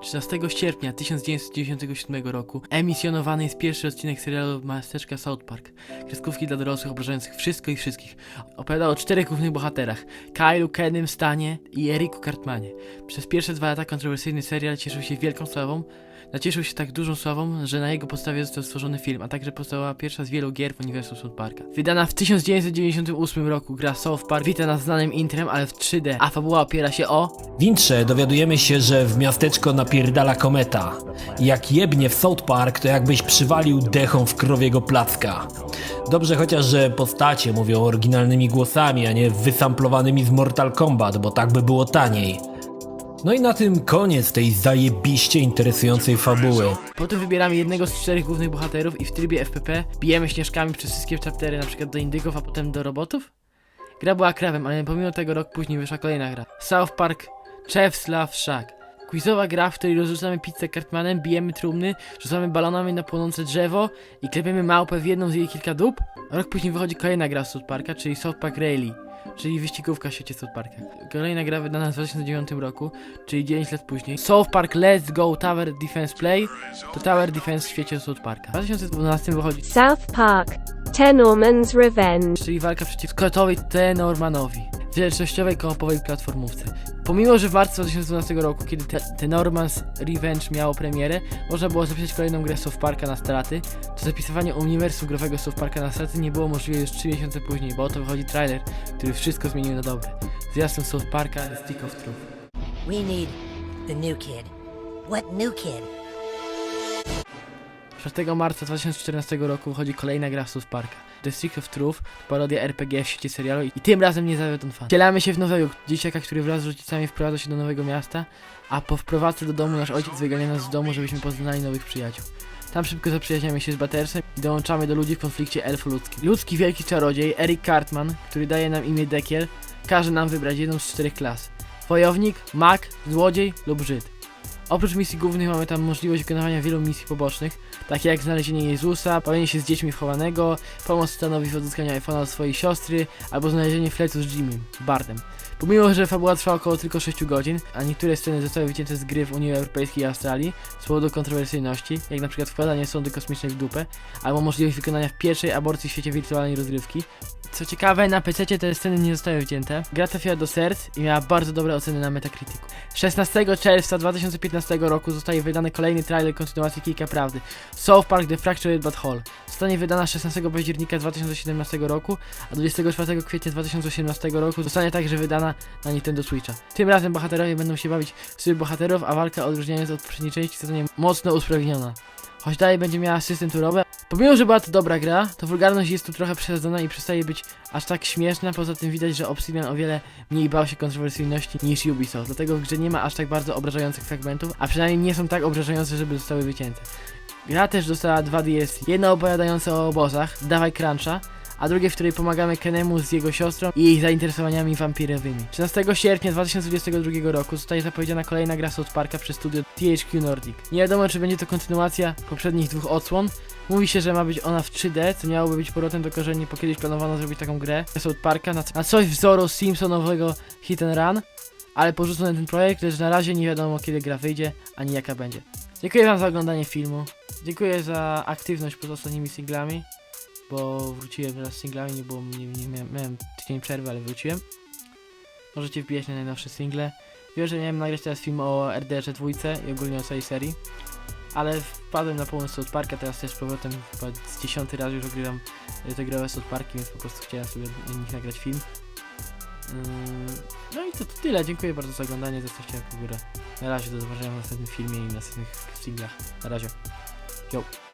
13 sierpnia 1997 roku emisjonowany jest pierwszy odcinek serialu Masteczka South Park. Kreskówki dla dorosłych obrażających wszystko i wszystkich. Opowiada o czterech głównych bohaterach. Kylu, Kenym, Stanie i Eriku Cartmanie. Przez pierwsze dwa lata kontrowersyjny serial cieszył się wielką sławą. Nacieszył się tak dużą sławą, że na jego podstawie został stworzony film, a także powstała pierwsza z wielu gier w uniwersum South Parka. Wydana w 1998 roku gra South Park wita nas znanym intrem, ale w 3D, a fabuła opiera się o W intrze dowiadujemy się, że w miasteczko napierdala kometa. Jak jebnie w South Park, to jakbyś przywalił dechą w krowiego placka. Dobrze chociaż, że postacie mówią oryginalnymi głosami, a nie wysamplowanymi z Mortal Kombat, bo tak by było taniej. No i na tym koniec tej zajebiście interesującej fabuły. Potem wybieramy jednego z czterech głównych bohaterów i w trybie FPP bijemy śnieżkami przez wszystkie chaptery, na przykład do indyków, a potem do robotów? Gra była krawem, ale pomimo tego rok później wyszła kolejna gra. South Park Chef's Love Shack. Quizowa gra, w której rozrzucamy pizzę kartmanem, bijemy trumny, rzucamy balonami na płonące drzewo i klepiemy małpę w jedną z jej kilka dup. Rok później wychodzi kolejna gra z South Parka, czyli South Park Rally, czyli wyścigówka w świecie South Parka. Kolejna gra wydana w 2009 roku, czyli 9 lat później. South Park Let's Go Tower Defense Play to Tower Defense w świecie South Parka. W 2012 wychodzi, South Park, Tenorman's Revenge. czyli walka przeciw Scottowi Tenormanowi w zręcznościowej koopowej platformówce. Pomimo, że w marcu 2012 roku, kiedy te Tenorman's Revenge miało premierę, można było zapisać kolejną grę South Parka na straty, to zapisywanie uniwersum growego South Parka na straty nie było możliwe już 3 miesiące później, bo oto wychodzi trailer, który wszystko zmienił na dobre. Zwiastun South Parka The Stick of Truth. We need the new kid. What new kid? 4 marca 2014 roku wychodzi kolejna gra w South Parka. The Stick of Truth, parodia RPG w świecie serialu i tym razem nie zawiodą fan. Wcielamy się w nowego dzieciaka, który wraz z rodzicami wprowadza się do nowego miasta, a po wprowadzce do domu nasz ojciec wygania nas z domu, żebyśmy poznali nowych przyjaciół. Tam szybko zaprzyjaźniamy się z Battersem i dołączamy do ludzi w konflikcie elfo-ludzkim. Ludzki wielki czarodziej Eric Cartman, który daje nam imię Dekiel, każe nam wybrać jedną z czterech klas. Wojownik, mag, złodziej lub Żyd. Oprócz misji głównych mamy tam możliwość wykonywania wielu misji pobocznych, takie jak znalezienie Jezusa, bawienie się z dziećmi wchowanego, pomoc Stanowi w odzyskaniu iPhone'a od swojej siostry, albo znalezienie flecu z Jimmym, Bardem. Pomimo, że fabuła trwa około tylko 6 godzin, a niektóre sceny zostały wycięte z gry w Unii Europejskiej i Australii z powodu kontrowersyjności, jak na przykład wkładanie sondy kosmicznej w dupę, albo możliwość wykonania w pierwszej aborcji w świecie wirtualnej rozrywki. Co ciekawe, na PC te sceny nie zostały wcięte. Gra trafiła do serc i miała bardzo dobre oceny na Metacriticu. 16 czerwca 2015 roku zostaje wydany kolejny trailer kontynuacji Kilka Prawdy. South Park The Fractured But Whole. Zostanie wydana 16 października 2017 roku, a 24 kwietnia 2018 roku zostanie także wydana na Nintendo Switcha. Tym razem bohaterowie będą się bawić w bohaterów, a walka odróżniając od poprzedniej części zostanie mocno usprawniona. Choć dalej będzie miała system turowy. Pomimo, że była to dobra gra, to wulgarność jest tu trochę przesadzona i przestaje być aż tak śmieszna. Poza tym widać, że Obsidian o wiele mniej bał się kontrowersyjności niż Ubisoft. Dlatego w grze nie ma aż tak bardzo obrażających fragmentów, a przynajmniej nie są tak obrażające, żeby zostały wycięte. Gra też dostała dwa DLC. Jedno opowiadające o obozach, Dawaj Cruncha, a drugie, w której pomagamy Kenemu z jego siostrą i jej zainteresowaniami wampirowymi. 13 sierpnia 2022 roku zostaje zapowiedziana kolejna gra South Parka przez studio THQ Nordic. Nie wiadomo, czy będzie to kontynuacja poprzednich dwóch odsłon. Mówi się, że ma być ona w 3D, co miałoby być powrotem do korzeni, bo kiedyś planowano zrobić taką grę South Parka na, na coś wzoru Simpsonowego Hit and Run, ale porzucono ten projekt, lecz na razie nie wiadomo kiedy gra wyjdzie, ani jaka będzie. Dziękuję wam za oglądanie filmu. Dziękuję za aktywność poza ostatnimi singlami bo wróciłem teraz z singlami, nie było, nie, nie miałem, miałem tydzień przerwy, ale wróciłem. Możecie wbijać na najnowsze single. Wiem, że miałem nagrać teraz film o RDR dwójce i ogólnie o całej serii, ale wpadłem na pomysł South Parka, teraz też z powrotem chyba z dziesiąty raz już ogrywam y, te growe South Parki, więc po prostu chciałem sobie o nich nagrać film. Ym, No i to, to tyle, dziękuję bardzo za oglądanie, zostawcie łapkę w górę. Na razie, do zobaczenia w następnym filmie i w następnych singlach. Na razie. Yo.